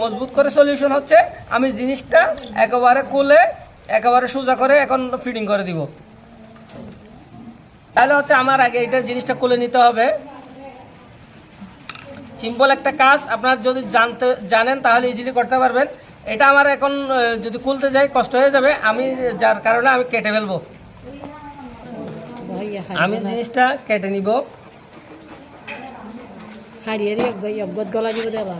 মজবুত করে সলিউশন হচ্ছে আমি জিনিসটা একেবারে কোলে একেবারে সোজা করে এখন ফিটিং করে দিব। তাহলে হচ্ছে আমার আগে এটা জিনিসটা কোলে নিতে হবে। সিম্পল একটা কাজ আপনার যদি জানতে জানেন তাহলে ইজিলি করতে পারবেন। এটা আমার এখন যদি খুলতে যাই কষ্ট হয়ে যাবে। আমি যার কারণে আমি কেটে ফেলব। আমি জিনিসটা কেটে নিব। হারিয়ে গলা দিব দেবা।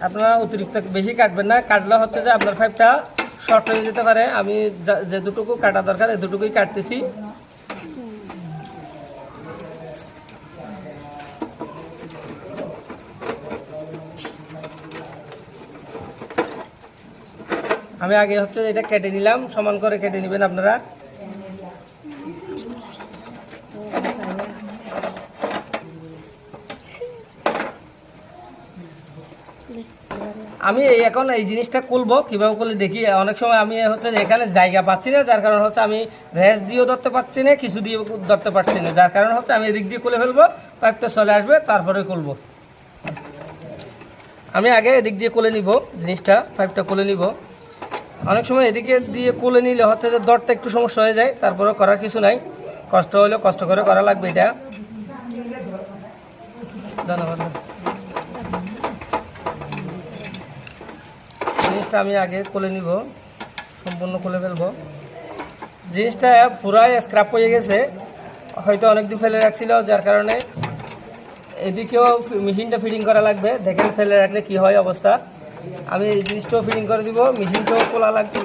আপনারা অতিরিক্ত বেশি কাটবেন না। কাটলে হচ্ছে যে আপনার পাইপটা শর্ট হয়ে যেতে পারে। আমি যা- দুটুকু কাটা দরকার, এই দুটুকুই কাটতেছি। আমি আগে হচ্ছে এটা কেটে নিলাম। সমান করে কেটে নেবেন আপনারা। আমি এখন এই জিনিসটা খুলবো, কীভাবে করলে দেখি। অনেক সময় আমি হচ্ছে এখানে জায়গা পাচ্ছি না, যার কারণে হচ্ছে আমি রেস দিয়েও ধরতে পারছি না, কিছু দিয়ে ধরতে পারছি না। যার কারণে হচ্ছে আমি এদিক দিয়ে খুলে ফেলব পাইপটা চলে আসবে, তারপরে খুলবো। আমি আগে এদিক দিয়ে খুলে নিব জিনিসটা, পাইপটা খুলে নিব। অনেক সময় এদিকে দিয়ে খুলে নিলে হচ্ছে যে দরটা একটু সমস্যা হয়ে যায় তারপরে করার কিছু নাই। কষ্ট হলেও কষ্ট করে করা লাগবে এটা। ধন্যবাদ। জিনিসটা আমি আগে খুলে নিব, সম্পূর্ণ খুলে ফেলব। জিনিসটা পুরাই স্ক্রাপ হয়ে গেছে, হয়তো অনেকদিন ফেলে রাখছিল, যার কারণে এদিকেও মেশিনটা ফিটিং করা লাগবে। দেখেন ফেলে রাখলে কি হয় অবস্থা। আমি এই জিনিসটাও ফিটিং করে দিব, মেশিনটাও খোলা লাগবে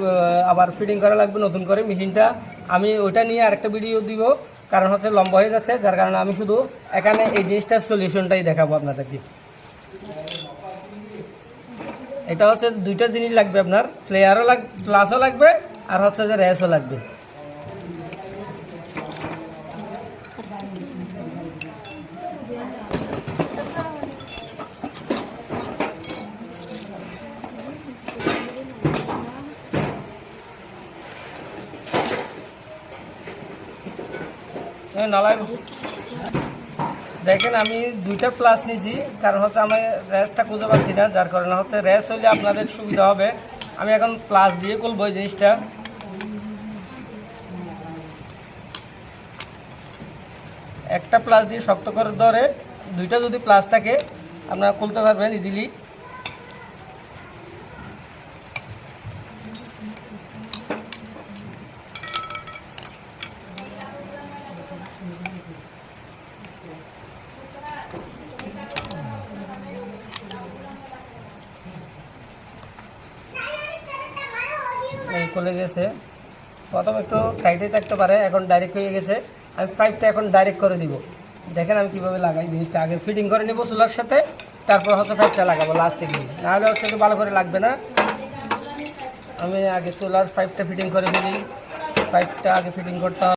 আবার ফিটিং করা লাগবে নতুন করে মেশিনটা। আমি ওইটা নিয়ে আরেকটা ভিডিও দিব, কারণ হচ্ছে লম্বা হয়ে যাচ্ছে, যার কারণে আমি শুধু এখানে এই জিনিসটার সলিউশনটাই দেখাবো আপনাদেরকে। এটা হচ্ছে দুইটা জিনিস লাগবে আপনার প্লেয়ারও লাগ প্লাসও লাগবে, আর হচ্ছে যে রেসও লাগবে। নালায় দেখেন, আমি দুইটা প্লাস নিছি। কারণ হচ্ছে আমি রেসটা খুঁজে পাচ্ছি না, যার কারণে হচ্ছে রেস হইলে আপনাদের সুবিধা হবে। আমি এখন প্লাস দিয়ে করব এই জিনিসটা। একটা প্লাস দিয়ে শক্ত করে ধরে, দুইটা যদি প্লাস থাকে, আপনারা খুলতে পারবেন ইজিলি খুলে গেছে। প্রথম একটু টাইটে থাকতে পারে, এখন ডাইরেক্ট হয়ে গেছে। আমি পাইপটা এখন ডাইরেক্ট করে দিব। দেখেন আমি কীভাবে লাগাই জিনিসটা। আগে ফিটিং করে নেব চুলার সাথে, তারপর হচ্ছে পাইপটা লাগাবো লাস্টে গিয়ে। নাহলে হচ্ছে একটু ভালো করে লাগবে না। আমি আগে চুলার পাইপটা ফিটিং করে ফেলি। পাইপটা আগে ফিটিং করতে হবে।